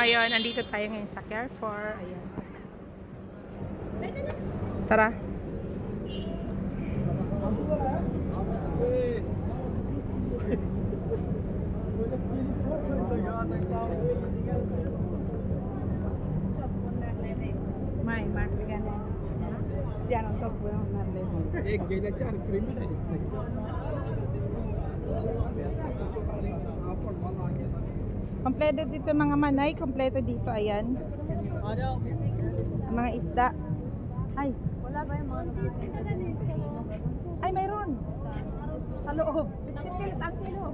ngayon, andito tayo ngayon sa Carrefour. Ayan. Tara. Mai, Mark, Ya no toco, voy a mandarle. Eh, que le echan crimen. Kompleto dito mga manay. Kompleto dito. Ayan. Ang mga isda. Ay. Wala ba yung mga Ay, mayroon. Sa loob. 50 pilit ang kilo.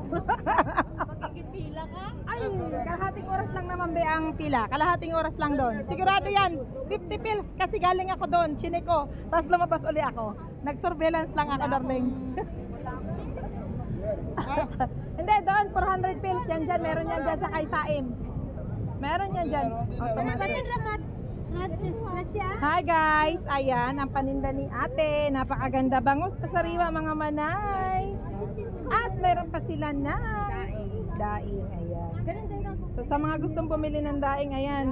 Makikipila ka? Ay, kalahating oras lang naman be ang pila. Kalahating oras lang doon. Sigurado yan. 50 pills kasi galing ako doon. Chine ko. Tapos lumabas uli ako. Nag-surveillance lang ako, darling. Hindi, doon. 400 pills. Yan dyan. Meron yan dyan sa Kaisaim. Meron yan dyan. Automatic. Hi guys! Ayan, ang paninda ni ate. Napakaganda bangus sa sariwa mga manay. At meron pa sila na daing. Ayan. So sa mga gustong bumili ng daing, ayan.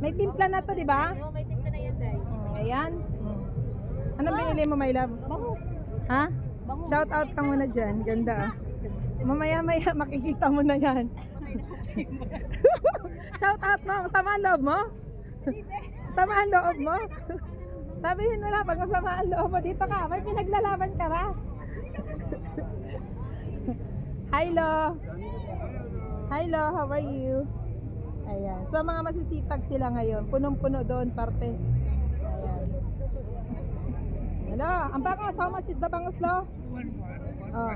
May timpla na to, di ba? may timpa na yan. Mm, ayan. Anong binili mo, my love? Bangus. Ha? Bangus. Shout out ka muna dyan. Ganda ah. Mamaya maya makikita mo na yan. Shout out mo. Sama ang loob mo? Sama ang loob mo? Sabihin mo lang pag masama ang loob mo. Dito ka. May pinaglalaban ka ba? Hi, Lo. Hi, Lo. How are you? Ayan. So, mga masisipag sila ngayon. Punong-puno doon, parte. Ayan. Hello, ang bangos, how much is the bangos, Lo? Oh.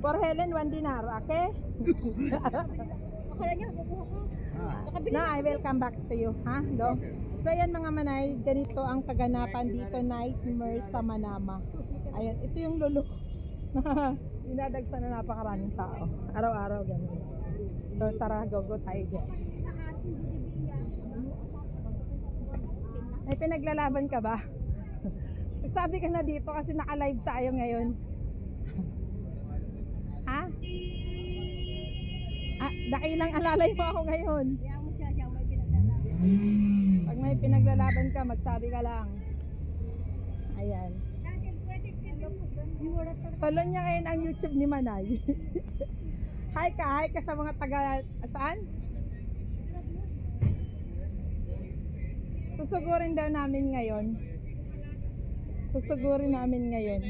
For Helen, one dinar, okay? Kaya niya, kukuha ko. No, I will come back to you, ha, Lo? So, yan mga manay, ganito ang kaganapan dito, Nightmare sa Manama. Ayan, ito yung lulok. Dinadagsa na napakaraming tao. Araw-araw, ganun. So, tara, go-go tayo dyan. May pinaglalaban ka ba? Sabi ka na dito kasi naka-live tayo ngayon. Ah, dakilang alalay mo ako ngayon. Kaya mo siya, siya may pinagdala. Pag may pinaglalaban ka, magsabi ka lang. Ayan. Follow niya ngayon ang YouTube ni Manay. hi ka, hi ka sa mga taga... Saan? Susugurin daw namin ngayon. Susugurin namin ngayon.